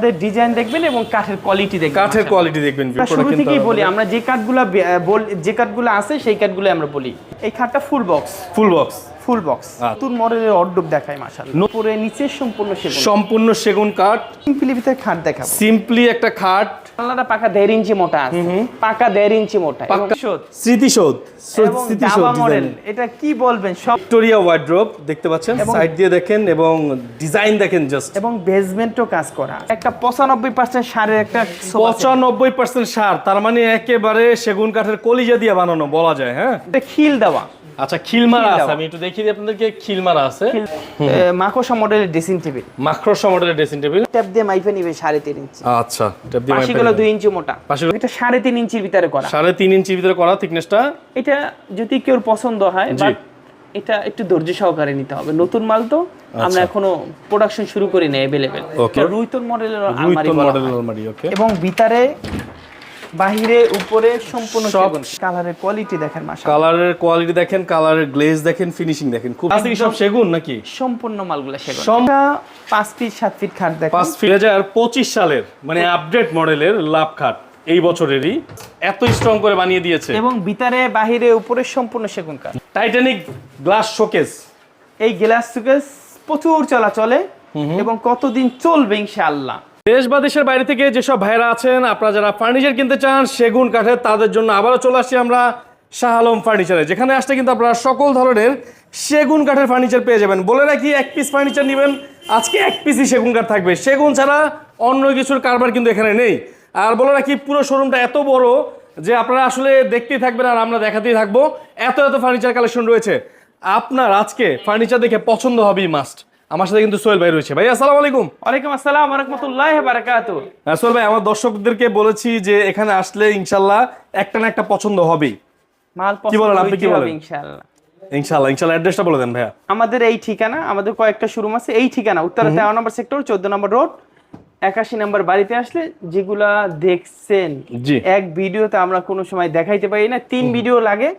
আমাদের ডিজাইন দেখবেন এবং কাঠের কোয়ালিটি দেখবেন কাঠের কোয়ালিটি দেখবেন আমরা শুরু থেকেই বলি আমরা যে কাঠগুলো যে কাঠগুলো আছে সেই কাঠগুলো আমরা বলি। এই খাটটা full box full box full box. নতুন মডেলের অর্ডব দেখায় মাশাআল্লাহ। উপরে নিচে সম্পূর্ণ সেগুন। সম্পূর্ণ সেগুন কাঠ। সিম্পলি ভিতরে খাট দেখাবো। সিম্পলি একটা খাট। পাল্লাটা পাকা দেড় ইঞ্চি মোটা আছে। পাকা দেড় ইঞ্চি মোটা এবং পাক্কা শোধ স্মৃতিসৌধ। এবং স্মৃতিসৌধ দাবা মডেল। এটা কি বলবেন? সব ভিক্টোরিয়া ওয়ার্ড্রোব দেখতে পাচ্ছেন? সাইড দিয়ে দেখেন এবং ডিজাইন দেখেন জাস্ট এবং বেসমেন্টও কাজ করা একটা পঁচানব্বই পার্সেন্ট সারের একটা সোফা set। পঁচানব্বই পার্সেন্ট সার তার মানে একেবারে সেগুন কাঠের কলিজা দিয়ে বানানো বলা যায় হ্যাঁ? এটা খিল দেওয়া আচ্ছা খিলমারা আছে আমি একটু দেখিয়ে দিই আপনাদেরকে খিলমারা আছে। মাকোসা মডেলের ড্রেসিং টেবিল মাক্রোসা মডেলের ড্রেসিং টেবিল ট্যাপ দিয়ে মাইপে নিবে সাড়ে তিন ইঞ্চি। আচ্ছা ট্যাপ দিয়ে পাশিগুলো মাইপে দুই ইঞ্চি মোটা। পাশিগুলো- এটা সাড়ে তিন ইঞ্চির ভিতরে করা। সাড়ে তিন ইঞ্চির ভিতরে করা থিকনেসটা এটা যদি কেউ পছন্দ হয়। বাট এটা একটু ধৈর্য সহকারে নিতে হবে। নতুন মাল তো আমরা আচ্ছা। এখনও প্রোডাকশন শুরু করি না Okay. রুইতন মডেলের আলমারি এবং ভিতরে বাহিরে উপরে সম্পূর্ণ সব- কালারের কোয়ালিটি দেখেন কালারের কোয়ালিটি দেখেন কালারের গ্লেজ দেখেন ফিনিশিং দেখেন। খুব আছে সব সেগুন নাকি? সম্পূর্ণ মালগুলো এটা পাঁচ ফিট সাত ফিট খাট দেখেন। পাঁচ দুই হাজার পঁচিশ সালের মানে আপডেট মডেলের লাভ খাট এই বছরেরই। এত স্ট্রং করে বানিয়ে দিয়েছে। এবং ভিতরে বাহিরে উপরে সম্পূর্ণ সেগুন কাঠ টাইটানিক গ্লাস শোকেস এই গ্লাস সুকেস প্রচুর চলাচলে এবং কতদিন চলবে ইনশাআল্লাহ? দেশ বা দেশের বাইরে থেকে যেসব ভাইরা আছেন, আপনারা যারা ফার্নিচার কিনতে চান, সেগুন কাঠের, তাদের জন্য আবারও চলে আসছি আমরা শাহ আলম ফার্নিচারে যেখানে আসলে কিন্তু আপনারা সকল ধরনের সেগুন কাঠের ফার্নিচার পেয়ে যাবেন। বলে রাখি, এক পিস ফার্নিচার নেবেন, আজকে এক পিসই সেগুন কাঠ থাকবে। সেগুন ছাড়া অন্য কিছুর কারবার কিন্তু এখানে নেই। আর বলে রাখি, পুরো শোরুমটা এত বড় যে আপনারা আসলে দেখতেই থাকবেন আর আমরা দেখাতেই থাকব। এত এত ফার্নিচার কালেকশন রয়েছে। আপনার আজকে ফার্নিচার দেখে পছন্দ হবেই মাস্ট আমার সাথে কিন্তু সোহেল ভাই রয়েছে। ভাই আসসালামু আলাইকুম। ওয়ালাইকুম আসসালাম রহমতুল্লাহ বারাকাতু আসল ভাই আমার দর্শকদেরকে বলেছি যে এখানে আসলে ইনশাল্লাহ একটা না একটা পছন্দ হবেই। মাল কি বলেন, আপনি কি হবে বলেন? ইনশাআল্লাহ। ইনশাল্লাহ ইনশাল্লাহ অ্যাড্রেসটা বলে দেন ভাইয়া। আমাদের এই ঠিকানা আমাদের কয়েকটা শোরুম আছে এই ঠিকানা উত্তরা তেরো নম্বর সেক্টর চোদ্দ নম্বর রোড একাশি নম্বর বাড়িতে আসলে যেগুলা দেখছেন এক ভিডিওতে আমরা কোনো সময় দেখাইতে পারি না তিন ভিডিও লাগে।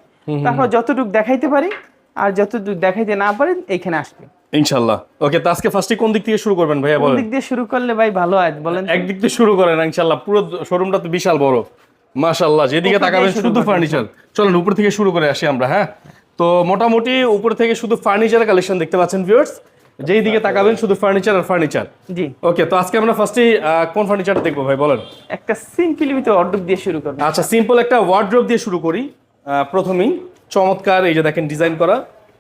তারপর যতটুকু দেখাইতে পারি আর যতটুকু দেখাইতে না পারেন এখানে আসবে। ইনশাল্লাহ ওকে তো আজকে ফার্স্টে কোন দিক থেকে শুরু করবেন ভাইয়া বলেন? দিক দিয়ে শুরু করলে ভাই ভালো হয় বলেন থেকে শুরু করেন ইনশাল্লাহ পুরো শোরুমটা তো বিশাল বড়। মাশাল্লাহ যেদিকে তাকাবেন শুধু ফার্নিচার চলেন উপর থেকে শুরু করে আসি আমরা হ্যাঁ? তো মোটামুটি উপর থেকে শুধু ফার্নিচারের কালেকশন দেখতে পাচ্ছেন ভিউয়ার্স যেই দিকে তাকাবেন শুধু ফার্নিচার আর ফার্নিচার জি। ওকে তো আজকে আমরা ফার্স্টেই কোন ফার্নিচারটা দেখব ভাই বলেন? একটা সিম্পলি ভিতরে অর্ডার দিয়ে শুরু করব। আচ্ছা সিম্পল একটা ওয়ার্ড্রপ দিয়ে শুরু করি প্রথমেই। চমৎকার এই যে দেখেন ডিজাইন করা।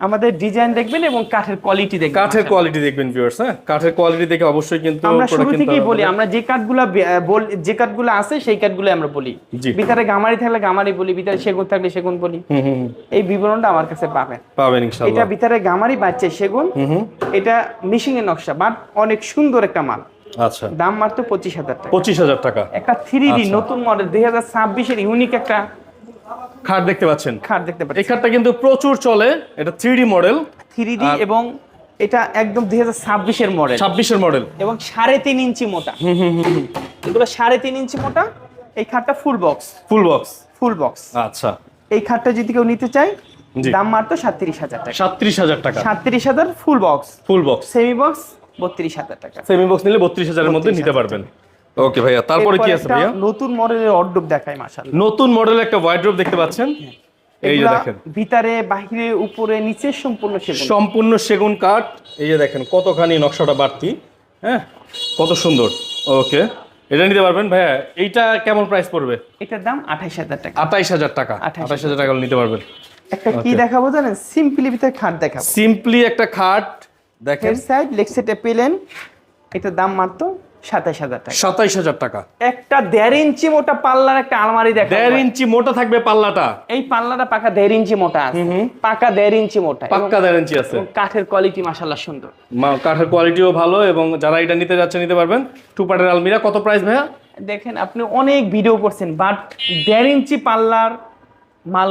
আমাদের ডিজাইন দেখবেন এবং কাঠের কোয়ালিটি দেখবেন কাঠের কোয়ালিটি দেখবেন ভিউয়ার্স হ্যাঁ? কাঠের কোয়ালিটি দেখে অবশ্যই কিন্তু আমরা শুরু থেকেই বলি আমরা যে কাঠগুলো যে কাঠগুলো আছে সেই কাঠগুলো আমরা বলি। ভিতরে গামারি থাকলে গামারি বলি ভিতরে সেগুন থাকলে সেগুন বলি। এই বিবরণটা আমার কাছে পাবেন। পাবেন ইনশাআল্লাহ। এটা ভিতরে গামারি বাচ্চা সেগুন এটা মিশিং এর নকশা বাট অনেক সুন্দর একটা মাল। আচ্ছা। দাম মাত্র পঁচিশ হাজার টাকা। পঁচিশ হাজার টাকা। একটা থ্রি ডি আচ্ছা। নতুন মডেল দুই হাজার ছাব্বিশের ইউনিক একটা খাট দেখতে পাচ্ছেন? খাট দেখতে পাচ্ছেন এই খাটটা কিন্তু প্রচুর চলে এটা থ্রি মডেল থ্রি এবং এটা একদম দুই হাজার ছাব্বিশের মডেল ছাব্বিশের মডেল এবং সাড়ে তিন ইঞ্চি মোটা। এগুলো সাড়ে তিন ইঞ্চি মোটা এই খাটটা full box full box full box আচ্ছা। এই খাটটা যদি কেউ নিতে চায় দাম মাত্র সাতত্রিশ হাজার টাকা। সাতত্রিশ হাজার টাকা। সাতত্রিশ হাজার full box full box semi box বত্রিশ হাজার টাকা। সেমি বক্স নিলে বত্রিশ হাজারের মধ্যে নিতে পারবেন। ওকে ভাইয়া তারপরে কি আছে ভাইয়া? নতুন মডেলের অর্ডব দেখায় মাসাল নতুন মডেলের একটা ওয়াইড্রোপ দেখতে পাচ্ছেন? এই যে দেখেন। ভিতরে বাহিরে উপরে নিচে সম্পূর্ণ সেগুন। সম্পূর্ণ সেগুন কাঠ। এই যে দেখেন কতখানি নকশাটা বাড়তি। হ্যাঁ কত সুন্দর। ওকে এটা নিতে পারবেন? ভাইয়া এইটা কেমন প্রাইস পড়বে? এটার দাম আঠাইশ হাজার টাকা। আঠাইশ হাজার টাকা। 28,000 আঠাইশ হাজার টাকা। নিতে পারবেন। একটা কি দেখাবো জানেন? সিম্পলি ভিতরে খাট দেখাবো। সিম্পলি একটা খাট। দেখেন। সাইড লেগ সেটে পেলেন। এটার দাম মাত্র সাতাইশ হাজার টাকা। সাতাইশ হাজার টাকা। একটা দেড় ইঞ্চি মোটা পাল্লার একটা আলমারি দেড় ইঞ্চি মোটা থাকবে পাল্লাটা। এই পাল্লাটা পাকা দেড় ইঞ্চি মোটা আছে। পাকা দেড় ইঞ্চি মোটা। দেড় ইঞ্চি আছে। কাঠের কোয়ালিটি মাসাল্লাহ সুন্দর। কাঠের কোয়ালিটিও ভালো এবং যারা এটা নিতে যাচ্ছে নিতে পারবেন। টু পার্টের আলমিরা কত প্রাইস ভাইয়া? দেখেন আপনি অনেক ভিডিও করছেন বাট দেড় ইঞ্চি পাল্লার মাল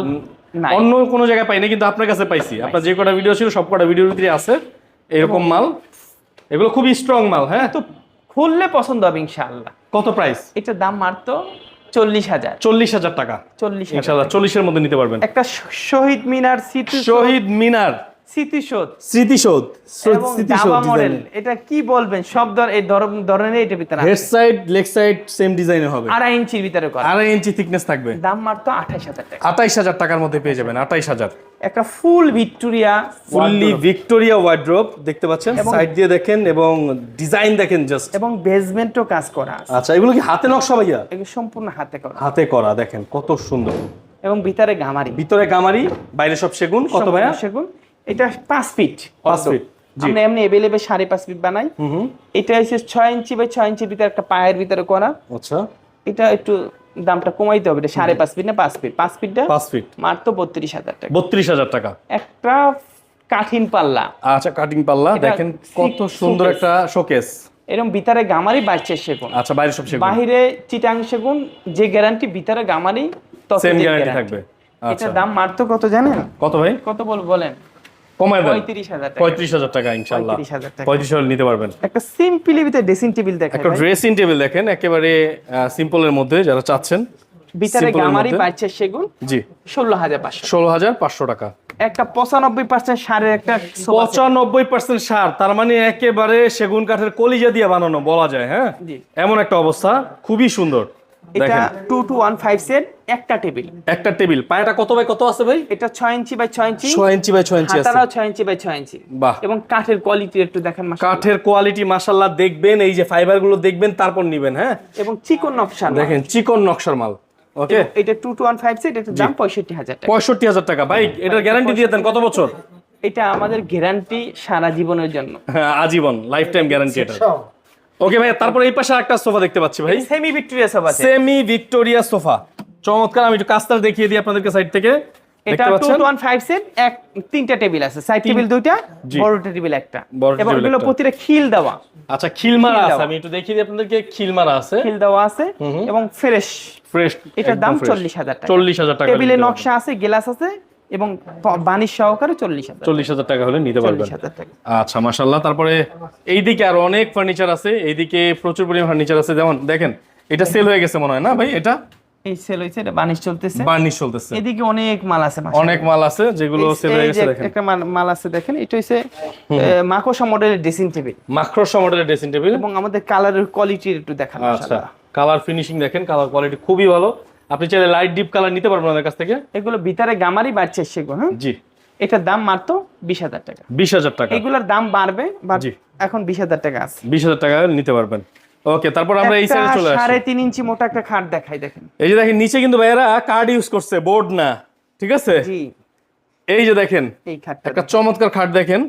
অন্য কোনো জায়গায় পাইনি কিন্তু আপনার কাছে পাইছি। আপনার যে কটা ভিডিও ছিল সব কটা ভিডিওর ভিতরে আছে। এরকম মাল। এগুলো খুবই স্ট্রং মাল হ্যাঁ? তো খুললে পছন্দ হবে ইনশাআল্লাহ। কত প্রাইস এটার দাম মাত্র চল্লিশ হাজার। চল্লিশ হাজার টাকা। চল্লিশ হাজার চল্লিশের মধ্যে নিতে পারবেন। একটা শহীদ মিনার সিটি শহীদ মিনার। স্মৃতিশোধ স্মৃতিশোধ স্মৃতিশোধ মডেল এটা কি বলবেন? সব এই ধরনের এটা ভিতরে head side leg side same ডিজাইনের হবে। আড়াই ইঞ্চির ভিতরে করা। আড়াই ইঞ্চি থিকনেস থাকবে। দাম মাত্র আঠাইশ হাজার টাকা। আঠাইশ হাজার টাকার মধ্যে পেয়ে যাবেন আঠাইশ হাজার। একটা full Victoria fully Victoria wardrobe দেখতে পাচ্ছেন? সাইড দিয়ে দেখেন এবং ডিজাইন দেখেন জাস্ট এবং বেসমেন্টও কাজ করা আছে। আচ্ছা এগুলো কি হাতে নকশা ভাইয়া? এগুলো সম্পূর্ণ হাতে করা। হাতে করা দেখেন কত সুন্দর। এবং ভিতরে গামারি। ভিতরে গামারি বাইরে সব সেগুন কত ভাইয়া? সেগুন। এটা পাঁচ ফিট পাঁচ জি। আমরা এমনি এভেলেবেল সাড়ে পাঁচ ফিট বানাই। এটা হচ্ছে ছয় ইঞ্চি বাই ছয় ইঞ্চির ভিতরে একটা পায়ের ভিতরে করা। আচ্ছা। এটা একটু দামটা কমাইতে হবে এটা সাড়ে পাঁচ ফিট না পাঁচ ফিট পাঁচ ফিটটা পাঁচ ফিট মাত্র বত্রিশ হাজার টাকা। বত্রিশ হাজার টাকা। একটা কাঠিন পাল্লা। আচ্ছা কাটিং পাল্লা। দেখেন কত সুন্দর একটা শোকেস এরকম ভিতরে গামারি বাড়ছে সেগুন। আচ্ছা বাইরে সব সেগুন। বাহিরে চিটাং সেগুন যে গ্যারান্টি ভিতরে গামারি সেম গ্যারান্টি থাকবে। এটার আচ্ছা। দাম মাত্র কত জানেন? কত ভাই? কত বল বলেন। কমায় দেন। পঁয়ত্রিশ হাজার টাকা। ইনশাল্লাহ। পঁয়ত্রিশ হাজার নিতে পারবেন। একটা সিম্পলি ভিতরে ড্রেসিং টেবিল দেখা একটা ড্রেসিং টেবিল দেখেন একেবারে সিম্পলের মধ্যে যারা চাচ্ছেন ভিতরে গামারি মধ্যে। সেগুন জি। ষোলো হাজার পাঁচশো। ষোলো হাজার পাঁচশো টাকা। একটা পঁচানব্বই পার্সেন্ট সারের একটা পঁচানব্বই পার্সেন্ট সার তার মানে একেবারে সেগুন কাঠের কলিজা দিয়ে বানানো বলা যায় হ্যাঁ? এমন একটা অবস্থা খুবই সুন্দর। এটা দেখেন। Two two one five set একটা টেবিল একটা টেবিল পায়টা কত বাই কত আছে ভাই? এটা ছয় ইঞ্চি বাই ছয় ইঞ্চি ছয় ইঞ্চি বাই ছয় ইঞ্চি আছে। হাতারাও ছয় ইঞ্চি বাই ছয় ইঞ্চি। বাহ। এবং কাঠের কোয়ালিটি একটু দেখেন মাশাআল্লাহ। কাঠের কোয়ালিটি মাসাল্লাহ দেখবেন এই যে ফাইবারগুলো দেখবেন তারপর নিবেন হ্যাঁ? এবং চিকন নকশা দেখেন চিকন নকশার মাল। ওকে এটা two two one five set এটার দাম পঁয়ষট্টি হাজার টাকা। পঁয়ষট্টি হাজার টাকা। ভাই এটার গ্যারান্টি দিয়ে দেন কত বছর? এটা আমাদের গ্যারান্টি সারা জীবনের জন্য। হ্যাঁ, আজীবন লাইফ টাইম গ্যারান্টি এটা ওকে ভাই তারপর এই পাশে একটা সোফা দেখতে পাচ্ছি ভাই। সেমি ভিক্টোরিয়া আছে। Semi Victoria sofa. চমৎকার আমি একটু কাজটা দেখিয়ে দিই আপনাদেরকে সাইড থেকে। এটা দেখতে টু পাচ্ছেন টু ওয়ান ফাইভ সেট এক তিনটা টেবিল আছে। সাইড টেবিল দুইটা বড় টেবিল একটা। এবং এগুলো প্রতিটা খিল দেওয়া। আচ্ছা খিল আছে। আমি একটু দেখিয়ে দিই আপনাদেরকে খিলমারা আছে। খিল দেওয়া আছে এবং ফ্রেশ। ফ্রেশ এটার দাম চল্লিশ হাজার টাকা। চল্লিশ হাজার টাকা টেবিলে নকশা আছে গ্লাস আছে এবং বানিশ সহকারে চল্লিশ হাজার চল্লিশ হাজার টাকা হলে নিতে পারবেন। আচ্ছা মাশাল্লাহ তারপরে এইদিকে আরও অনেক ফার্নিচার আছে। এইদিকে প্রচুর পরিমাণ ফার্নিচার আছে। যেমন দেখেন এটা সেল হয়ে গেছে মনে হয় না ভাই এটা? এই সেল এটা বানিশ চলতেছে। চলতেছে। এদিকে অনেক মাল আছে অনেক মাল আছে যেগুলো সেল হয়ে গেছে দেখেন। একটা মাল- আছে দেখেন। এটা হচ্ছে মাকোসা মডেলের ড্রেসিং টেবিল মাক্রোসা মডেলের ড্রেসিং টেবিল এবং আমাদের কালারের কোয়ালিটির একটু দেখান আচ্ছা কালার ফিনিশিং দেখেন কালার কোয়ালিটি খুবই ভালো। আপনি চাইলে লাইট ডিপ কালার নিতে পারবেন আমাদের কাছ থেকে। এগুলো ভিতরে গামারি বাড়ছে সেগুলো হ্যাঁ? জি। এটার দাম মাত্র বিশ হাজার টাকা। বিশ হাজার টাকা। এগুলোর দাম বাড়বে জি। এখন বিশ হাজার টাকা আছে। বিশ হাজার টাকা নিতে পারবেন। ওকে তারপর আমরা এই সাইডে চলে সাড়ে আসি তিন ইঞ্চি মোটা একটা খাট দেখাই দেখেন। এই যে দেখেন নিচে কিন্তু ভাইয়েরা কার্ড ইউজ করছে বোর্ড না। ঠিক আছে? জি। এই যে দেখেন এই খাটটা একটা চমৎকার খাট দেখেন।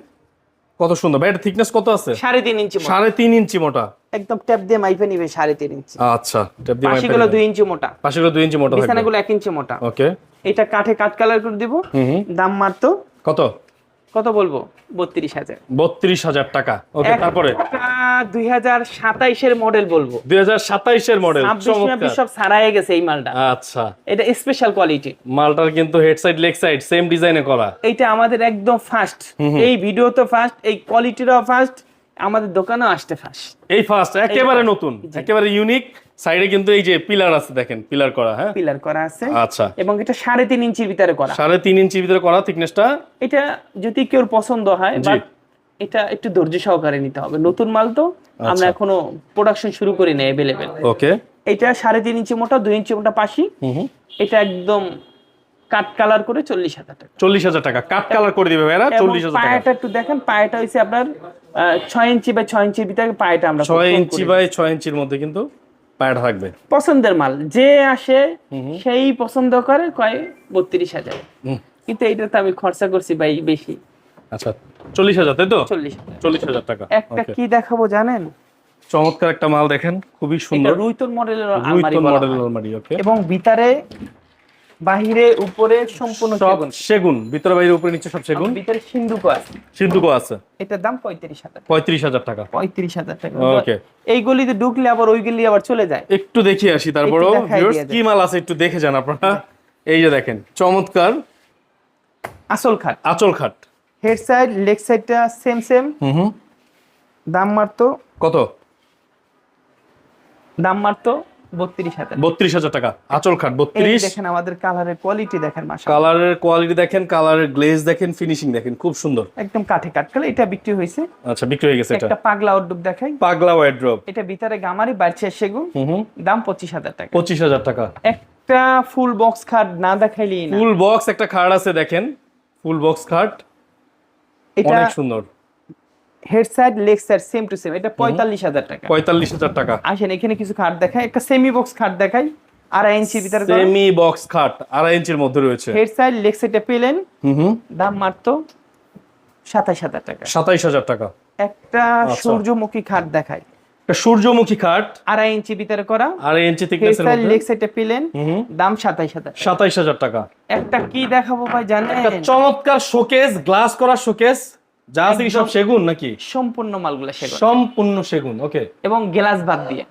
কত সুন্দর। ভাই এটা থিকনেস কত আছে? সাড়ে তিন ইঞ্চি মোটা। সাড়ে তিন ইঞ্চি মোটা। একদম ট্যাপ দিয়ে মাইপে নিবে সাড়ে তিন ইঞ্চি। আচ্ছা ট্যাপ দিয়ে মাইপে পাশিগুলো দিবেন। দুই ইঞ্চি মোটা। পাশিগুলো 2 ইঞ্চি মোটা থাকবে। বিছানাগুলো 1 ইঞ্চি মোটা। ওকে এটা কাঠে কাট কালার করে দিব। দাম মাত্র কত? কত বলব? বত্রিশ হাজার। বত্রিশ হাজার টাকা। ওকে তারপরে? দুই হাজার সাতাইশের মডেল বলব। দুই হাজার সাতাইশের মডেল সব সারাই গেছে এই মালটা। আচ্ছা। এটা স্পেশাল কোয়ালিটি মালটার কিন্তু head side leg side same ডিজাইনে করা। এটা আমাদের একদম ফার্স্ট এই ভিডিও তো ফার্স্ট এই কোয়ালিটিটাও ফার্স্ট আমাদের দোকানেও আসতে ফার্স্ট এই ফার্স্ট একেবারে নতুন একেবারে ইউনিক সাইডে কিন্তু এই যে পিলার আছে দেখেন পিলার করা হ্যাঁ? পিলার করা আছে। আচ্ছা। এবং এটা সাড়ে তিন ইঞ্চির ভিতরে করা। সাড়ে তিন ইঞ্চির ভিতরে করা থিকনেসটা এটা যদি কেউ পছন্দ হয়। বাট এটা একটু ধৈর্য সহকারে নিতে হবে। নতুন মাল তো আমরা আচ্ছা। এখনও প্রোডাকশন শুরু করি না অ্যাভেলেবেল ওকে। এটা সাড়ে তিন ইঞ্চি মোটা দুই ইঞ্চি মোটা পাশি। এটা একদম কাট কালার করে চল্লিশ হাজার টাকা। চল্লিশ হাজার টাকা। কাট কালার করে দিবে ভাইরা চল্লিশ হাজার টাকা। পায়াটা একটু দেখেন পায়াটা হচ্ছে আপনার ছয় ইঞ্চি বা ছয় ইঞ্চির ভিতরে পায়াটা আমরা ছয় ইঞ্চি। বাই ছয় ইঞ্চির মধ্যে কিন্তু পায়টা থাকবে পছন্দের মাল। যে আসে সেই পছন্দ করে কয় বত্রিশ হাজার। কিন্তু এইটা তো আমি খরচা করছি ভাই বেশি। আচ্ছা চল্লিশ হাজার তাই তো? চল্লিশ হাজার। চল্লিশ হাজার টাকা। একটা কি দেখাবো জানেন? চমৎকার একটা মাল দেখেন খুবই সুন্দর। রুইতন মডেলের। আলমারি এবং ভিতরে বাহিরে উপরে সম্পূর্ণ সব সেগুন। সেগুন ভিতরে বাইরে উপরে নিচে সব সেগুন? ভিতরে সিন্ধুক আছে। সিন্ধুকো আছে। এটার দাম পঁয়ত্রিশ হাজার পঁয়ত্রিশ হাজার টাকা। পঁয়ত্রিশ হাজার টাকা। Okay. এই গলিতে ঢুকলে আবার ওই গলি আবার চলে যায়। একটু দেখিয়ে আসি তারপরও। কি মাল আছে একটু দেখে যান আপনারা। এই যে দেখেন চমৎকার। আসল খাট। আচল খাট। হেড সাইড লেগ সাইডটা সেম সেম হুম হুম। দাম মারতো কত? দাম মারতো বত্রিশ হাজার। টাকা। আঁচল খাট বত্রিশ। দেখেন আমাদের কালারের কোয়ালিটি দেখেন কালারের কোয়ালিটি দেখেন কালারের গ্লেজ দেখেন ফিনিশিং দেখেন খুব সুন্দর। একদম কাঠে কাট কালে এটা বিক্রি হয়েছে? আচ্ছা বিক্রি হয়ে গেছে এটা। একটা পাগলা উদ্যোগ দেখাই। পাগলা ওয়াইড্রপ এটা ভিতরে গামারি বাড়ছে সেগুন। দাম পঁচিশ হাজার টাকা। পঁচিশ হাজার টাকা। একটা ফুল বক্স খাট না দেখাইলেই না। ফুল বক্স একটা খাট আছে দেখেন। ফুল বক্স খাট। এটা অনেক সুন্দর। Head side leg side same to same এটা পঁয়তাল্লিশ হাজার টাকা। পঁয়তাল্লিশ হাজার টাকা। আসেন এখানে কিছু খাট দেখাই। একটা সেমি বক্স খাট দেখাই। আড়াই ভিতরে সেমি বক্স খাট আড়াই ইঞ্চির মধ্যে রয়েছে। হেড সাইড লেগ সাইডে পেলেন। হুম হুম। দাম মাত্র সাতাইশ হাজার টাকা। সাতাইশ হাজার টাকা। একটা আচ্ছা। সূর্যমুখী খাট একটা সূর্যমুখী খাট। আড়াই ইঞ্চি ভিতরে করা। আড়াই ইঞ্চি লেগ সাইডে পেলেন। দাম সাতাইশ হাজার। সাতাইশ হাজার টাকা। একটা কি দেখাবো ভাই জানেন? একটা চমৎকার শোকেস গ্লাস করা শোকেস যা আছে সব সেগুন নাকি? সম্পূর্ণ মালগুলা সেগুন। সম্পূর্ণ সেগুন ওকে এবং গ্লাস বাদ দিয়ে।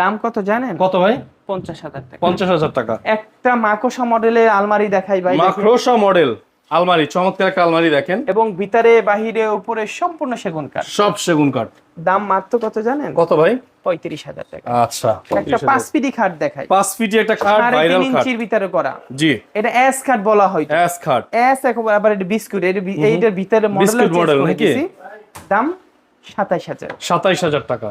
দাম কত জানেন? কত ভাই? পঞ্চাশ হাজার টাকা। পঞ্চাশ হাজার টাকা। একটা মাকোসা মডেলের আলমারি দেখাই ভাই। মাক্রোসা মডেল আলমারি চমৎকার একটা আলমারি দেখেন। এবং ভিতরে বাহিরে উপরে সম্পূর্ণ সেগুন কাঠ। সব সেগুন কাঠ। দাম মাত্র কত জানেন? কত ভাই? পঁয়ত্রিশ হাজার টাকা। আচ্ছা একটা পাঁচ পিডি খাট দেখাই। পাঁচ ফিটি একটা খাট ভাইরাল ইঞ্চির ভিতরে করা। জি। এটা এস খাট বলা হয়। অ্যাস খাট। এস আবার এটা বিস্কুট এইটার ভিতরে মডেল model নাকি? দাম সাতাইশ হাজার। সাতাইশ হাজার টাকা।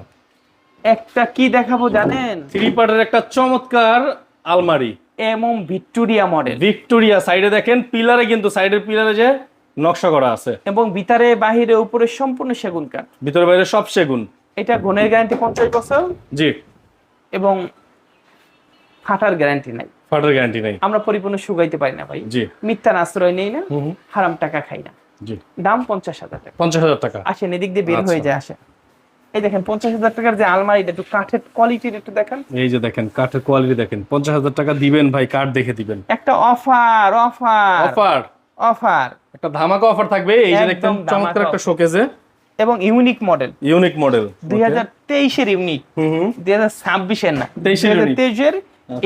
একটা কি দেখাবো জানেন? থ্রি পার্টের একটা চমৎকার আলমারি। এমন ভিক্টোরিয়া মডেল। ভিক্টোরিয়া সাইডে দেখেন পিলারে কিন্তু সাইডের পিলারে যে নকশা করা আছে। এবং ভিতরে বাহিরে উপরে সম্পূর্ণ সেগুন কাঠ। ভিতরে বাইরে সব সেগুন। এটা গুণের গ্যারান্টি পঞ্চাশ বছর? জি। এবং ফাটার গ্যারান্টি নাই। ফাটার গ্যারান্টি নাই। আমরা পরিপূর্ণ শুকাইতে পারি না ভাই। জি। মিথ্যার আশ্রয় নেই না হারাম টাকা খাই না। জি। দাম পঞ্চাশ হাজার টাকা। পঞ্চাশ হাজার টাকা। আসেন এদিক দিয়ে বের আচ্ছা। হয়ে যায় আসেন। এই দেখেন পঞ্চাশ হাজার টাকার যে আলমারিটা একটু কাঠের কোয়ালিটির একটু দেখেন। এই যে দেখেন কাঠের কোয়ালিটি দেখেন। পঞ্চাশ হাজার টাকা দিবেন ভাই কাঠ দেখে দিবেন। একটা অফার অফার অফার অফার একটা ধামাকা অফার থাকবে। এই যে একদম চমৎকার একটা শোকেজে এবং ইউনিক মডেল। ইউনিক মডেল দুই হাজার তেইশের ইউনিক। দুই হাজার ছাব্বিশের না 23 এর unique। তেইশের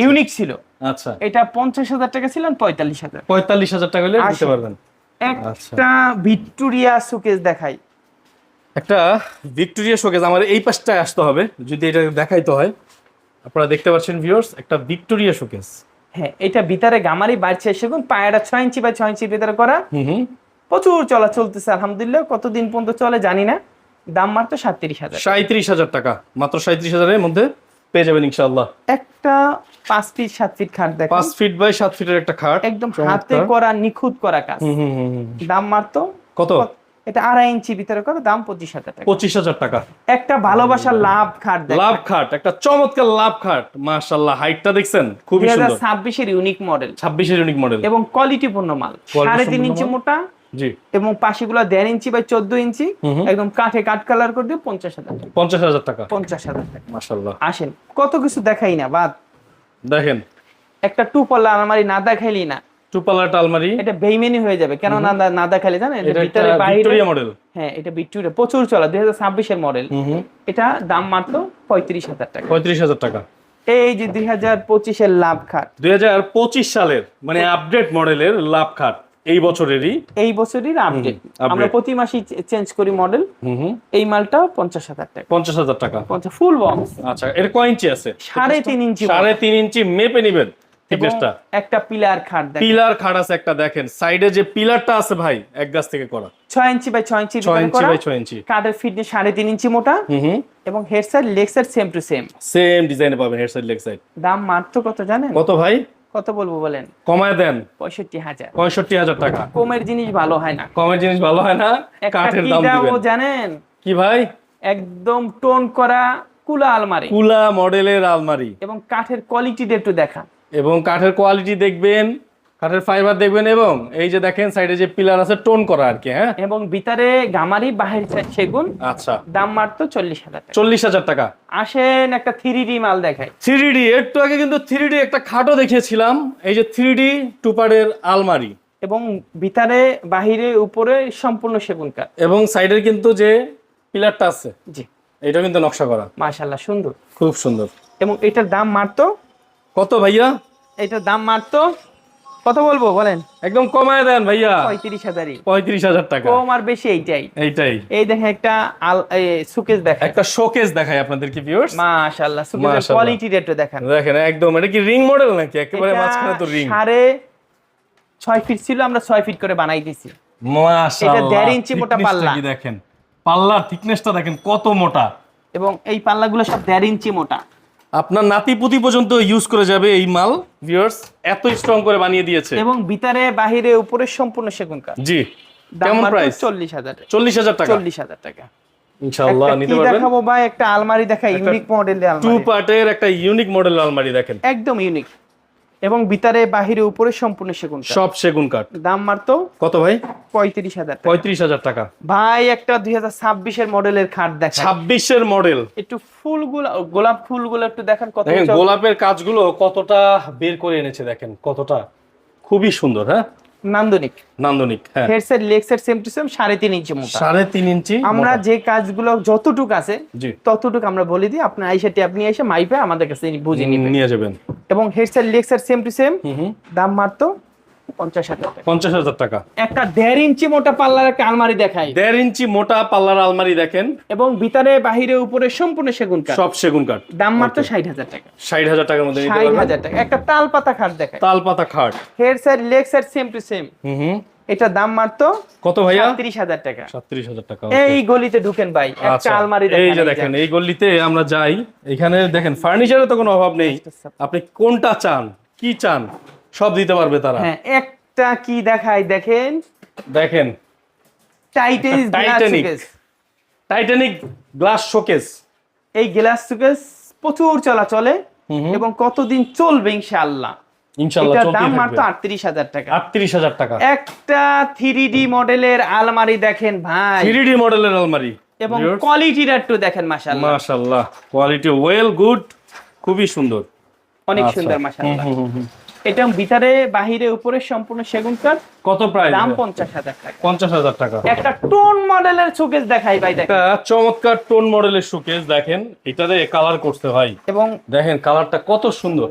ইউনিক ছিল। আচ্ছা। এটা পঞ্চাশ হাজার টাকা ছিল পঁয়তাল্লিশ হাজার। পঁয়তাল্লিশ হাজার টাকা হলে দিতে পারবেন। আচ্ছা। একটা ভিক্টোরিয়া সুকেস দেখাই। একটা ভিক্টোরিয়া শোকেজ আমার এই পাশটায় আসতে হবে যদি এটা দেখাইতে হয়। আপনারা দেখতে পাচ্ছেন ভিউয়ার্স একটা ভিক্টোরিয়া শোকেজ হ্যাঁ এটা ভিতরে গামারি বাড়ছে সেগুন পায়রা ছয় ইঞ্চি বা ছয় ইঞ্চির ভিতরে করা। হুম হুম। প্রচুর চলা চলতেছে আলহামদুলিল্লাহ। কতদিন পর্যন্ত চলে জানি না। দাম মাত্র সাতত্রিশ হাজার সাঁত্রিশ হাজার টাকা। মাত্র সাঁত্রিশ হাজারের মধ্যে পেয়ে যাবেন ইনশাল্লাহ একটা পাঁচ ফিট সাত ফিট খাট দেখা পাঁচ ফিট বাই সাত ফিটের একটা খাট। একদম হাতে করা নিখুঁত করা কাজ। দাম মাত্র কত? এটা আড়াই ইঞ্চি ভিতরে করা দাম পঁচিশ হাজার টাকা। পঁচিশ হাজার টাকা। একটা ভালোবাসার লাভ খাট লাভ খাট একটা চমৎকার লাভ খাট। মাশাল্লাহ হাইটটা দেখছেন? খুবই সুন্দর। ছাব্বিশের ইউনিক মডেল ছাব্বিশের ইউনিক মডেল এবং কোয়ালিটিপূর্ণ মাল। Quality সাড়ে তিন ইঞ্চি মোটা এবং পাশিগুলো দেড় ইঞ্চি বাই চোদ্দ ইঞ্চি। একদম কাঠে কাঠ কালার করে দিয়ে পঞ্চাশ হাজার টাকা। পঞ্চাশ হাজার টাকা। পঞ্চাশ হাজার টাকা। মাশাল্লাহ আসেন কত কিছু দেখাই না বাদ। দেখেন। একটা টু পাল্লা আলমারি না দেখাইলি না। টু আলমারি। এটা বেইমেনি হয়ে যাবে কেন না না দেখাইলে জানেন এটা এটা ভিতরে ভিক্টোরিয়া মডেল। হ্যাঁ এটা ভিক্টোরিয়া প্রচুর চলা দুই হাজার ছাব্বিশের মডেল। এটা দাম মাত্র পঁয়ত্রিশ হাজার টাকা। পঁয়ত্রিশ হাজার টাকা। এই যে দুই হাজার পঁচিশের লাভ খাট। দুই হাজার পঁচিশ সালের মানে আপডেট মডেলের লাভ খাট। এই বছরেরই এই বছরের আপডেট আমরা প্রতি মাসে চেঞ্জ করি মডেল এই মালটা পঞ্চাশ হাজার টাকা। পঞ্চাশ হাজার টাকা। পঞ্চাশ ফুল বক্স আচ্ছা এর কয় ইঞ্চি আছে? সাড়ে তিন ইঞ্চি সাড়ে তিন ইঞ্চি মেপে নিবেন একটা পিলার খাট দেখেন। পিলার খাট আছে একটা দেখেন। সাইডে যে পিলারটা আছে ভাই এক গাছ থেকে করা। ছয় ইঞ্চি বাই ছয় ইঞ্চি ছয় ইঞ্চি বাই ছয় ইঞ্চি। কাঠের ফিটনেস সাড়ে তিন ইঞ্চি মোটা। এবং head side leg side same to same same ডিজাইনে পাবেন হেড সাইড লেগ সাইড দাম মাত্র কত জানেন? কত ভাই? কত বলব বলেন? কমায় দেন। পঁয়ষট্টি হাজার। পঁয়ষট্টি হাজার টাকা। কমের জিনিস ভালো হয় না। কমের জিনিস ভালো হয় না কাঠের দাম জানেন? কি ভাই? একদম টোন করা কুলা আলমারি। কুলা মডেলের আলমারি। এবং কাঠের কোয়ালিটিটা একটু দেখা এবং কাঠের কোয়ালিটি দেখবেন কাঠের ফাইবার দেখবেন এবং এই যে দেখেন সাইডে যে পিলার আছে টোন করা আর কি হ্যাঁ? এবং ভিতরে গামারি বাহির সেগুন আচ্ছা। দাম মাত্র চল্লিশ হাজার টাকা। চল্লিশ হাজার টাকা। আসেন একটা থ্রি ডি মাল দেখাই। থ্রি ডি একটু আগে কিন্তু থ্রি ডি একটা খাটও দেখিয়েছিলাম এই যে থ্রি ডি টুপারের আলমারি। এবং ভিতরে বাহিরে উপরে সম্পূর্ণ সেগুন কাঠ। এবং সাইডের কিন্তু যে পিলারটা আছে জি। এটা কিন্তু নকশা করা। মাশাল্লাহ সুন্দর। খুব সুন্দর। এবং এটার দাম মারতো কত ভাইয়া? এটার দাম মারতো কত বলব বলেন? একদম কমায় দেন ভাইয়া। পঁয়ত্রিশ হাজারই। পঁয়ত্রিশ হাজার টাকা। কম আর বেশি এইটাই। এইটাই। এই দেখেন একটা আল সুকেস দেখেন একটা শোকেস দেখাই আপনাদেরকে ভিউয়ার্স মাশাআল্লাহ সুকেসের। কোয়ালিটিটা একটু দেখেন। দেখেন একদম। এটা কি রিং মডেল নাকি? একেবারে মাঝখানে তো রিং সাড়ে ছয় ফিট ছিল আমরা ছয় ফিট করে বানাই দিছি। মাশাআল্লাহ। এটা দেড় ইঞ্চি মোটা পাল্লা। কি দেখেন? পাল্লার থিকনেসটা দেখেন কত মোটা। এবং এই পাল্লাগুলো সব দেড় ইঞ্চি মোটা। আপনার নাতি পুতি পর্যন্ত ইউজ করে যাবে এই মাল ভিউয়ার্স এত স্ট্রং করে বানিয়ে দিয়েছে। এবং ভিতরে বাহিরে উপরে সম্পূর্ণ সেগুন কাঠ। জি কেমন প্রাইস চল্লিশ হাজার। চল্লিশ হাজার টাকা। চল্লিশ হাজার টাকা। ইনশাআল্লাহ একটা নিতে পারবেন? দেখাবো ভাই? একটা আলমারি দেখা ইউনিক মডেলের টু পার্টের একটা ইউনিক মডেল আলমারি দেখেন। একদম ইউনিক এবং ভিতরে বাহিরে উপরে সম্পূর্ণ সেগুন সব সেগুন কাঠ। দাম মারতো কত ভাই? পঁয়ত্রিশ হাজার টাকা। পঁয়ত্রিশ হাজার টাকা। ভাই একটা দুই হাজার ছাব্বিশের মডেলের খাট দেখা ছাব্বিশের মডেল। একটু ফুলগুলো গোলাপ ফুলগুলো একটু দেখেন কত গোলাপের কাজগুলো কতটা বের করে এনেছে দেখেন কতটা। খুবই সুন্দর হ্যাঁ? নান্দনিক। নান্দনিক হ্যাঁ। Head side leg side same to same সাড়ে তিন ইঞ্চি মোটা। সাড়ে তিন ইঞ্চি আমরা। যে কাজগুলো যতটুক আছে ততটুকু আমরা বলে দিই আপনি আইসাটি আপনি এসে মাইপে আমাদের কাছে বুঝে নিয়ে যাবেন। এবং head side leg side same to same দাম মাত্র পঞ্চাশ হাজার পঞ্চাশ হাজার টাকা। একটা দেড় ইঞ্চি মোটা পাল্লার একটা আলমারি দেখাই। দেড় ইঞ্চি মোটা পাল্লার আলমারি দেখেন। এবং ভিতরে বাহিরে উপরে সম্পূর্ণ সেগুন কাঠ। সব সেগুন কাঠ। দাম মাত্র ষাট হাজার টাকা। ষাট হাজার টাকার মধ্যে ষাট হাজার টাকা। একটা তাল পাতা খাট দেখায় তাল পাতা খাট। Head side leg side same to same hmm. এটা দাম মাত্র কত ভাইয়া? তিরিশ হাজার টাকা। সাতত্রিশ হাজার টাকা এই গলিতে ঢুকেন ভাই একটা আচ্ছা আলমারি এই দেখেন যে এই যে। দেখেন এই গল্লিতে আমরা যাই এখানে দেখেন ফার্নিচারের তো কোনো অভাব নেই। আপনি কোনটা চান কি চান সব দিতে পারবে তারা। হ্যাঁ একটা কি দেখাই দেখেন। দেখেন। সুকেস টাইটানিক গ্লাস শোকেস এই গ্লাস শোকেস প্রচুর চলাচলে। এবং কতদিন চলবে ইনশাআল্লাহ। ইনশাআল্লাহ দাম মাত্র টাকা। আটত্রিশ হাজার টাকা। একটা মডেলের আলমারি দেখেন ভাই। মডেলের আলমারি। এবং কোয়ালিটিটা একটু দেখেন মাশাআল্লাহ। মাশাআল্লাহ কোয়ালিটি ওয়েল গুড খুবই সুন্দর। অনেক আচ্ছা। সুন্দর মাশাআল্লাহ। এটা ভিতরে বাহিরে উপরে সম্পূর্ণ সেগুন কাঠ। কত প্রাইস দাম পঞ্চাশ হাজার টাকা। পঞ্চাশ হাজার টাকা। একটা টোন মডেলের শোকেস দেখাই ভাই দেখেন। চমৎকার টোন মডেলের শোকেস দেখেন। এটাতে কালার করতে হয়। এবং দেখেন কালারটা কত সুন্দর।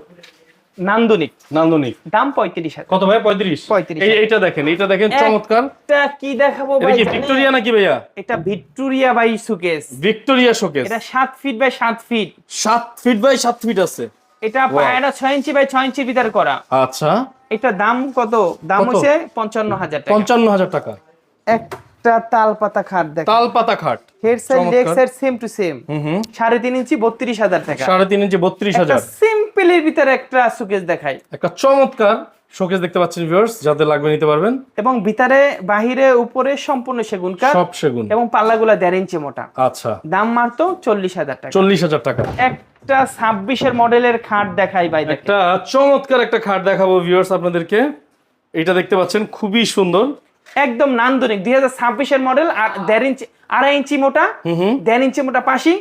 নান্দনিক। নান্দনিক। দাম পঁয়ত্রিশ কত ভাই? পঁয়ত্রিশ। 35 এই এইটা দেখেন এইটা দেখেন চমৎকার। এটা কি দেখাবো ভাই? ভিক্টোরিয়া নাকি ভাইয়া? এটা Victoria by showcase Victoria showcase. এটা সাত ফিট বাই সাত ফিট। সাত ফিট বাই সাত ফিট আছে। এটা পায়রা ছয় ইঞ্চি বাই ছয় ইঞ্চির ভিতরে করা। আচ্ছা। এটা দাম কত? দাম হচ্ছে পঞ্চান্ন হাজার টাকা। পঞ্চান্ন হাজার টাকা। একটা তাল পাতা খাট। দেখ তাল পাতা খাট head side leg side same to same সাড়ে তিন ইঞ্চি বত্রিশ হাজার টাকা। সাড়ে তিন ইঞ্চি বত্রিশ হাজার। সিম্পলের ভিতরে একটা সুকেস দেখাই। একটা চমৎকার শোকেস দেখতে পাচ্ছেন ভিউয়ার্স যাদের লাগবে নিতে পারবেন। এবং ভিতরে বাহিরে উপরে সম্পূর্ণ সেগুন কাঠ সব সেগুন। এবং পাল্লাগুলা দেড় ইঞ্চি মোটা। আচ্ছা। দাম মাত্র চল্লিশ হাজার টাকা। চল্লিশ হাজার টাকা। একটা ছাব্বিশের মডেলের খাট দেখাই ভাই একটা চমৎকার একটা খাট দেখাবো ভিউয়ার্স আপনাদেরকে। এটা দেখতে পাচ্ছেন খুবই সুন্দর। একদম নান্দনিক দুই হাজার ছাব্বিশের মডেল আর দেড় ইঞ্চি আড়াই ইঞ্চি মোটা দেড় ইঞ্চি মোটা পাশি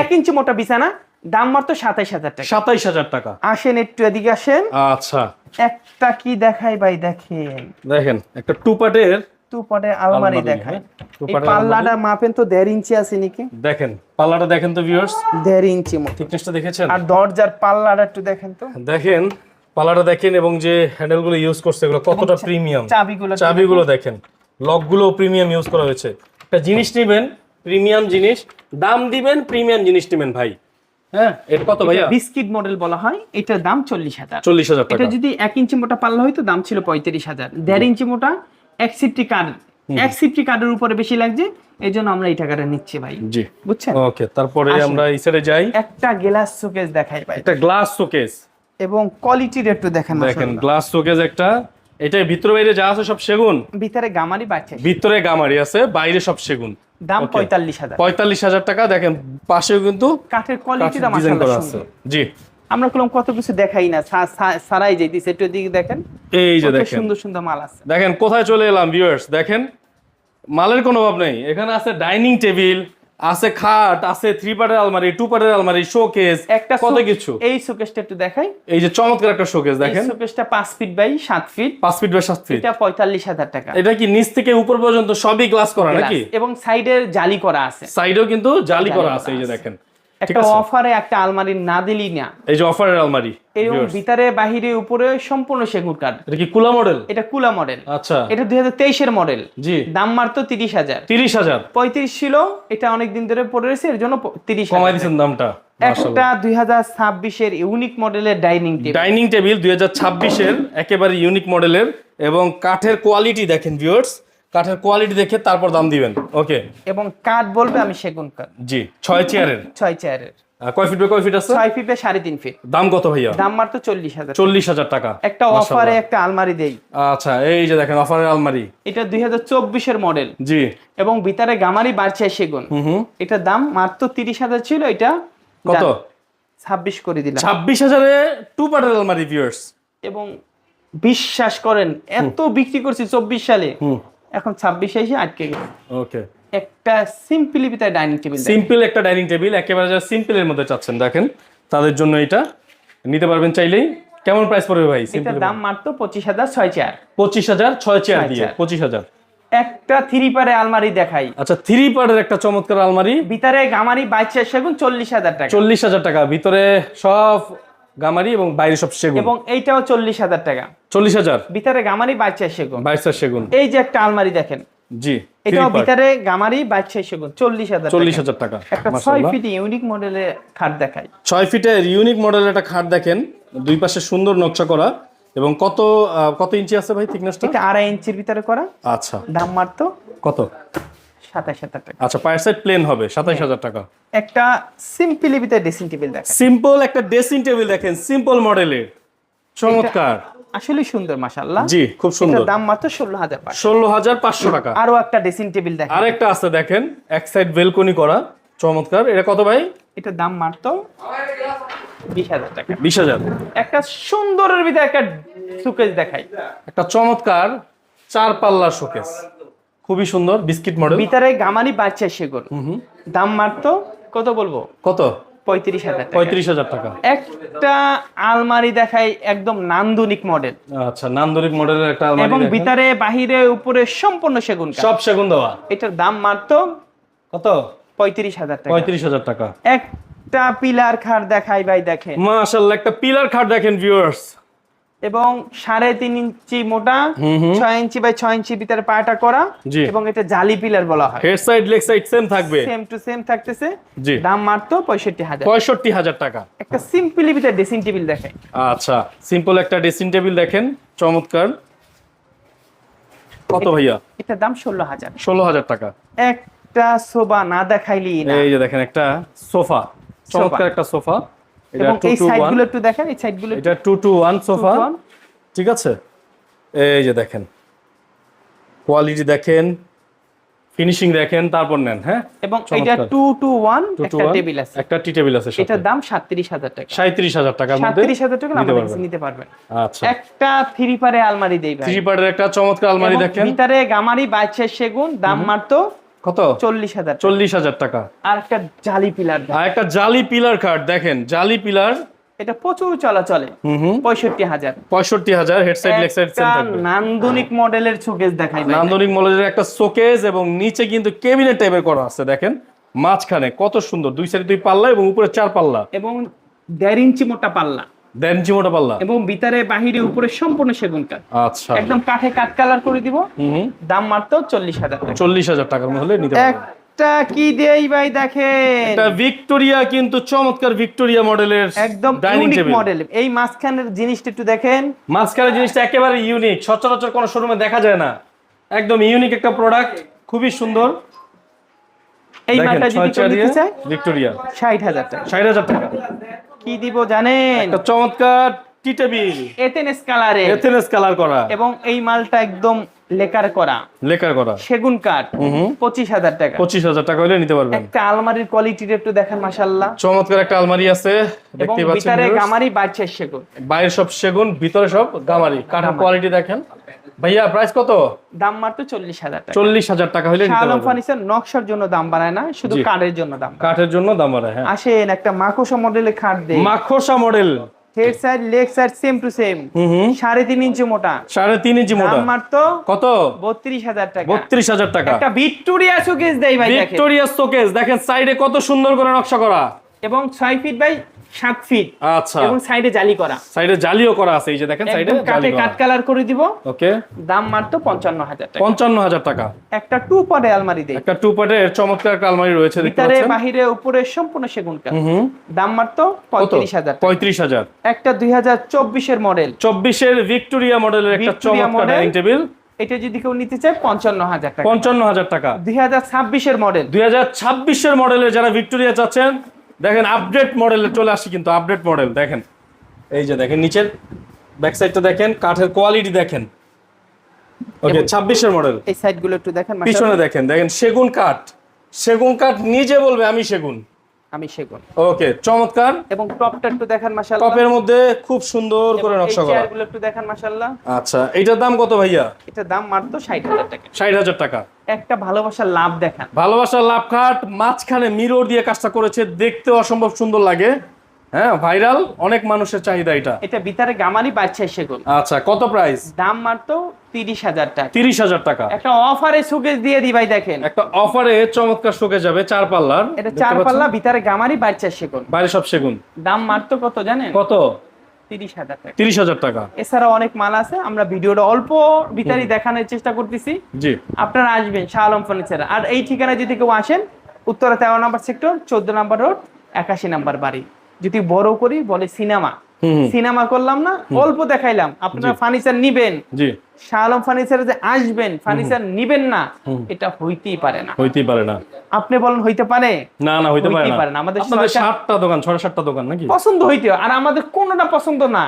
এক ইঞ্চি মোটা বিছানা দাম মাত্র সাতাইশ হাজার টাকা। সাতাইশ হাজার টাকা। আসেন একটু এদিকে আসেন। আচ্ছা। একটা কি দেখাই ভাই দেখেন। দেখেন একটা টু পার্টের টু আলমারি দেখাই। হ্যাঁ। পাল্লাটা মাপেন তো দেড় ইঞ্চি আছে নাকি? দেখেন পাল্লাটা দেখেন তো ভিউয়ার্স দেড় ইঞ্চি মোটা থিকনেসটা দেখেছেন? আর দরজার পাল্লাটা একটু দেখেন তো। দেখেন পাল্লাটা দেখেন এবং যে হ্যান্ডেলগুলো ইউজ করছে এগুলো কতটা প্রিমিয়াম চাবিগুলো চাবিগুলো দেখেন লকগুলো প্রিমিয়াম ইউজ করা হয়েছে। একটা জিনিস নেবেন প্রিমিয়াম জিনিস। দাম দিবেন প্রিমিয়াম জিনিস নেবেন ভাই। হ্যাঁ? এটা কত ভাইয়া? বিস্কিট মডেল বলা হয় এটার দাম চল্লিশ হাজার। চল্লিশ হাজার এটা যদি এক ইঞ্চি মোটা পাল্লা হইতো দাম ছিল পঁয়ত্রিশ হাজার। দেড় ইঞ্চি মোটা এক সিফটি কার্ড। এক সিফটি কার্ডের উপরে বেশি লাগছে এই জন্য আমরা এই টাকাটা নিচ্ছি ভাই। জি। বুঝছেন? ওকে তারপরে আমরা এই সাইডে যাই। একটা গ্লাস শোকেস দেখাই ভাই। একটা গ্লাস শোকেস এবং কোয়ালিটির একটু দেখেন দেখেন গ্লাস শোকেস একটা। এটা ভিতরে বাইরে যা আছে সব সেগুন? ভিতরে গামারি বাচ্চা। ভিতরে গামারি আছে বাইরে সব সেগুন। দাম পঁয়তাল্লিশ হাজার। পঁয়তাল্লিশ হাজার টাকা দেখেন পাশেও কিন্তু কাঠের কোয়ালিটিটা ডিজাইন করা আছে। জি। আমরা কলম কত কিছু দেখাই না সারাই যাই দিছে একটু দিকে দেখেন। এই যে দেখেন। সুন্দর সুন্দর মাল আছে। দেখেন কোথায় চলে এলাম ভিউয়ার্স দেখেন মালের কোনো অভাব নেই। এখানে আছে ডাইনিং টেবিল আছে খাট আছে থ্রি পার্টের আলমারি টু পার্টের আলমারি শোকেস একটা কত কিছু? এই শোকেসটা একটু দেখাই। এই যে চমৎকার একটা শোকেস দেখেন। শোকেসটা 5 feet by 7 feet 5 feet by 7 feet এটা পঁয়তাল্লিশ হাজার টাকা। এটা কি নিচ থেকে উপর পর্যন্ত সবই গ্লাস করা নাকি? এবং সাইডের জালি করা আছে। সাইডেও কিন্তু জালি করা আছে এই যে দেখেন। একটা অফারে একটা আলমারি না দিলি না। এই যে অফারের আলমারি এবং ভিতরে বাহিরে উপরে সম্পূর্ণ সেগুন কাঠ। এটা কি কুলা মডেল এটা কুলা মডেল আচ্ছা। এটা দুই হাজার তেইশের মডেল জি। দাম মাত্র তিরিশ হাজার। তিরিশ হাজার। পঁয়ত্রিশ ছিল এটা অনেক দিন ধরে পড়ে রয়েছে এর জন্য তিরিশ কমাই দিচ্ছেন দামটা। একটা দুই হাজার ছাব্বিশের ইউনিক মডেলের ডাইনিং টেবিল ডাইনিং টেবিল দুই হাজার ছাব্বিশের একেবারে ইউনিক মডেলের এবং কাঠের কোয়ালিটি দেখেন ভিউয়ার্স কাঠের কোয়ালিটি দেখে তারপর দাম দিবেন। ওকে এবং কাঠ বলবে আমি সেগুন কাঠ। জি ছয় চেয়ারের ছয় চেয়ারের কয় ফিট কয় ফিট আছে? ছয় ফিটে সাড়ে তিন ফিট দাম কত ভাইয়া? দাম মাত্র চল্লিশ হাজার চল্লিশ হাজার টাকা। একটা অফারে একটা আলমারি দেই। আচ্ছা এই যে দেখেন অফারের আলমারি। এটা দুই হাজার চব্বিশের মডেল জি। এবং ভিতরে গামারি বাড়ছে সেগুন। হুম এটার দাম মাত্র তিরিশ হাজার ছিল এটা কত? ছাব্বিশ করে দিলাম। ছাব্বিশ হাজারে টু পার্টের আলমারি ভিউয়ার্স এবং বিশ্বাস করেন এত বিক্রি করছি চব্বিশ সালে। এখন ছাব্বিশে এসে আটকে গেছে ওকে। একটা সিম্পলি ভিতরে ডাইনিং টেবিল সিম্পল একটা ডাইনিং টেবিল একেবারে যারা সিম্পলের মধ্যে চাচ্ছেন দেখেন। তাদের জন্য এটা। নিতে পারবেন চাইলেই। কেমন প্রাইস পড়বে ভাই? এটার দাম মাত্র পঁচিশ হাজার ছয় চেয়ার পঁচিশ হাজার ছয় চেয়ার দিয়ে পঁচিশ হাজার। একটা থ্রি পারে আলমারি দেখাই। আচ্ছা থ্রি পার্টের একটা চমৎকার আলমারি। ভিতরে গামারি বাইশ সেগুন চল্লিশ হাজার টাকা। চল্লিশ হাজার টাকা। ভিতরে সব গামারি এবং বাইরে সব সেগুন। এবং এইটাও চল্লিশ হাজার টাকা। চল্লিশ হাজার? ভিতরে গামারি বাইশ সেগুন। বাইশের সেগুন। এই যে একটা আলমারি দেখেন। জি এটাও ভিতরে গামারি বাইশ সেগুন চল্লিশ হাজার চল্লিশ হাজার টাকা। একটা ছয় ফিট ইউনিক মডেলের খাট দেখাই। ছয় ফিটের ইউনিক মডেলের একটা খাট দেখেন। দুই পাশে সুন্দর নকশা করা। এবং কত কত ইঞ্চি আছে ভাই থিকনেসটা এটা আড়াই ইঞ্চির ভিতরে করা। আচ্ছা। দাম মাত্র কত? সাতাশ হাজার টাকা। আচ্ছা পায়ের সাইড প্লেন হবে সাতাইশ হাজার টাকা। একটা সিম্পলি ভিতরে ড্রেসিং টেবিল দেখাই সিম্পল একটা ড্রেসিং টেবিল দেখেন সিম্পল মডেলের চমৎকার। আসলে সুন্দর মাশাল্লাহ জি খুব সুন্দর। দাম মাত্র ষোলো হাজার ষোলো হাজার পাঁচশো টাকা। আরও একটা ড্রেসিং টেবিল দেখাই আরেকটা আছে দেখেন এক সাইড বেলকনি করা চমৎকার। এটা কত ভাই? এটার দাম মাত্র বিশ হাজার টাকা। বিশ হাজার। একটা সুন্দরের ভিতরে একটা সুকেজ দেখাই। একটা চমৎকার চার পাল্লার শোকেস খুবই সুন্দর বিস্কিট মডেল ভিতরে গামানি বাচ্চা সেগুন। দাম মাত্র কত বলব? কত? পঁয়ত্রিশ হাজার পঁয়ত্রিশ হাজার টাকা। একটা আলমারি দেখাই একদম নান্দনিক মডেল আচ্ছা নান্দনিক মডেলের একটা এবং ভিতরে বাহিরে উপরে সম্পূর্ণ সেগুন সব সেগুন দেওয়া। এটার দাম মাত্র কত? পঁয়ত্রিশ হাজার টাকা। পঁয়ত্রিশ হাজার টাকা। একটা পিলার খাট দেখাই ভাই দেখেন। মাশাল্লাহ একটা পিলার খাট দেখেন ভিউয়ার্স এবং সাড়ে তিন ইঞ্চি মোটা ছয় ইঞ্চি বাই ছয় ইঞ্চি ভিতরে পাটা করা এবং এটা জালি পিলার বলা হয়। Head side leg side same থাকবে। সেম টু সেম থাকতেছে। দাম মাত্র পঁয়ষট্টি হাজার। পঁয়ষট্টি হাজার টাকা। একটা সিম্পলি ভিতরে ড্রেসিং টেবিল দেখাই আচ্ছা সিম্পল একটা ড্রেসিং টেবিল দেখেন চমৎকার। কত ভাইয়া? এটার দাম ষোলো হাজার। ষোলো হাজার টাকা। একটা সোবা না দেখাইলি এই যে দেখেন একটা সোফা। চমৎকার একটা সোফা। এবং এই টু সাইড ওয়ানগুলো একটু দেখেন এই সাইডগুলো এটা টু টু ওয়ান সোফা ঠিক আছে? এই যে দেখেন। কোয়ালিটি দেখেন ফিনিশিং দেখেন তারপর নেন হ্যাঁ? এবং এটা two two one two two একটা টেবিল আছে। একটা টি টেবিল আছে এটার দাম সাতত্রিশ হাজার টাকা। সাঁত্রিশ হাজার টাকার মধ্যে সাতত্রিশ হাজার টাকা নিতে আমাদের পারবেন। কাছে নিতে পারবেন। আচ্ছা। একটা থ্রি পারে আলমারি দেই ভাই। থ্রি পার্টের একটা চমৎকার আলমারি দেখেন। ভিতরে গামারি বাইশের সেগুন দাম মাত্র কত? চল্লিশ হাজার চল্লিশ হাজার টাকা। আর একটা জালি পিলার আর একটা জালি পিলার কার্ড দেখেন জালি পিলার। এটা প্রচুর চলাচলে। পঁয়ষট্টি হাজার। পঁয়ষট্টি হাজার head side leg side same নান্দনিক মডেলের শোকেস দেখাই নান্দনিক মলের একটা শোকেস এবং নিচে কিন্তু কেবিনেট টাইপের করা আছে দেখেন। মাঝখানে কত সুন্দর দুই সাইডে দুই পাল্লা এবং উপরে চার পাল্লা। এবং দেড় ইঞ্চি মোটা পাল্লা। দেন মোটা পাল্লা। এবং ভিতরে বাহিরে উপরে সম্পূর্ণ সেগুন কাঠ। আচ্ছা। একদম কাঠে কাঠ কালার করে দিব। দাম মাত্র চল্লিশ হাজার টাকা। চল্লিশ হাজার টাকার মধ্যে নিতে পারবেন। একটা কি দেই ভাই দেখেন? এটা ভিক্টোরিয়া কিন্তু চমৎকার ভিক্টোরিয়া মডেলের একদম ইউনিক মডেল এই মাঝখানের জিনিসটা একটু দেখেন। মাঝখানের জিনিসটা একেবারে ইউনিক সচরাচর কোনো শোরুমে দেখা যায় না। একদম ইউনিক একটা প্রোডাক্ট খুবই সুন্দর। এই মালটা যদি নিতে চায় ভিক্টোরিয়া। ষাট হাজার টাকা। ষাট হাজার টাকা। কি দিব জানেন? একটা চমৎকার টি এথেনেস কালারে এথেনেস কালার করা। এবং এই মালটা একদম লেকার করা। লেকার করা। সেগুন কাঠ পঁচিশ হাজার টাকা। পঁচিশ হাজার টাকা হলে নিতে পারবেন। একটা আলমারির কোয়ালিটিটা একটু দেখেন মাসাল্লাহ চমৎকার একটা আলমারি আছে দেখতে পাচ্ছেন ভিতরে গামারি বাড়ছে সেগুন। বাইরে সব সেগুন ভিতরে সব গামারি। কাঠের কোয়ালিটি দেখেন। ভাইয়া প্রাইস কত? দাম মাত্র চল্লিশ হাজার টাকা। চল্লিশ হাজার টাকা হলে আলম ফার্নিচার নকশার জন্য দাম বাড়ায় না শুধু কাঠের জন্য দাম কাঠের জন্য দাম বাড়ায় হ্যাঁ। আসেন একটা মাকোসা মডেলের খাট দেই মাখোসা model head side leg side same to same সাড়ে তিন ইঞ্চি মোটা। সাড়ে তিন ইঞ্চি মোটা। মাত্র কত? বত্রিশ হাজার টাকা। বত্রিশ হাজার টাকা। একটা ভিক্টোরিয়া শোকেস দেয় ভাই ভিক্টোরিয়া শোকেস দেখেন সাইডে কত সুন্দর করে নকশা করা। এবং ছয় ফিট বাই সাত ফিট আচ্ছা। এবং সাইডে জালি করা। সাইডে জালিও করা আছে এই যে দেখেন সাইডে একদম কাঠে কাঠ কালার করে দিব। ওকে। দাম মাত্র পঞ্চান্ন হাজার টাকা। পঞ্চান্ন হাজার টাকা। একটা টু পরে আলমারি দেয় একটা টু পার্টের চমৎকার একটা আলমারি রয়েছে দেখতে ভিতরে পাচ্ছেন? বাহিরে উপরে সম্পূর্ণ সেগুন কাঠ। দাম মাত্র কত? পঁয়ত্রিশ হাজার পঁয়ত্রিশ হাজার। একটা দুই হাজার চব্বিশের মডেল চব্বিশের ভিক্টোরিয়া মডেলের একটা চমৎকার ডাইনিং টেবিল এটা যদি কেউ নিতে চায় পঞ্চান্ন হাজার টাকা। পঞ্চান্ন হাজার টাকা। দুই হাজার ছাব্বিশের মডেল দুই হাজার ছাব্বিশের মডেলের যারা ভিক্টোরিয়া চাচ্ছেন দেখেন আপডেট মডেলে চলে আসছি কিন্তু আপডেট মডেল দেখেন। এই যে দেখেন নিচের ব্যাক সাইডটা দেখেন কাঠের কোয়ালিটি দেখেন। ওকে ছাব্বিশের মডেল এই সাইডগুলো একটু দেখেন। পিছনে দেখেন দেখেন সেগুন কাঠ। সেগুন কাঠ নিজে বলবে আমি সেগুন। আমি সেগুন। ওকে চমৎকার। এবং টপটা একটু দেখেন মাশাআল্লাহ। টপের মধ্যে খুব সুন্দর করে নকশা করা। চেয়ার একটু দেখেন মাশাআল্লাহ। আচ্ছা এটার দাম কত ভাইয়া? এটার দাম মাত্র ষাট হাজার টাকা। ষাট হাজার টাকা। একটা ভালোবাসার লাভ দেখান। ভালোবাসার লাভ কাট মাঝখানে মিরর দিয়ে কাজটা করেছে দেখতে অসম্ভব সুন্দর লাগে। হ্যাঁ ভাইরাল অনেক মানুষের চাহিদা এটা। এটা ভিতরে গামারি বাচ্চা সেগুন আচ্ছা কত প্রাইস দাম মাত্র তিরিশ হাজার টাকা। তিরিশ হাজার টাকা। একটা অফারে সুকেস দিয়ে দি ভাই দেখেন। একটা অফারে চমৎকার শোকে যাবে চার পাল্লার। এটা চার পাল্লা ভিতরে গামারি বাচ্চা সেগুন বাইরে সব সেগুন। দাম মাত্র কত জানেন? কত? তিরিশ হাজার টাকা। এছাড়া অনেক মাল আছে আমরা ভিডিওটা অল্প ভিতরে দেখানোর চেষ্টা করতেছি। জি। আপনারা আসবেন শাহ আলম ফার্নিচার আর এই ঠিকানায় যদি কেউ আসেন উত্তরা তেরো নাম্বার সেক্টর চোদ্দ নাম্বার রোড একাশি নাম্বার বাড়ি। যদি বড় করি বলে সিনেমা। সিনেমা করলাম না অল্প দেখাইলাম। আপনারা ফার্নিচার নিবেন। আলম ফার্নিচারে যে আসবেন ফার্নিচার নিবেন না এটা হইতেই পারে না। হইতেই পারে না। আপনি বলেন হইতে পারে? না না হইতে পারে না। আমাদের সাতটা দোকান ছয় সাতটা দোকান নাকি? পছন্দ হইতে আর আমাদের কোনোটা পছন্দ না।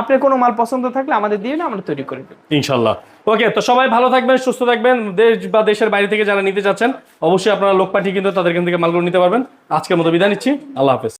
আপনার কোনো মাল পছন্দ থাকলে আমাদের দিয়ে না আমরা তৈরি করে দেবো। ইনশাল্লাহ। ওকে তো সবাই ভালো থাকবেন সুস্থ থাকবেন। দেশ বা দেশের বাইরে থেকে যারা নিতে চাচ্ছেন অবশ্যই আপনারা লোক পাঠিয়ে কিন্তু তাদের থেকে মালগুলো নিতে পারবেন। আজকের মতো বিদায় নিচ্ছি। আল্লাহ হাফেজ।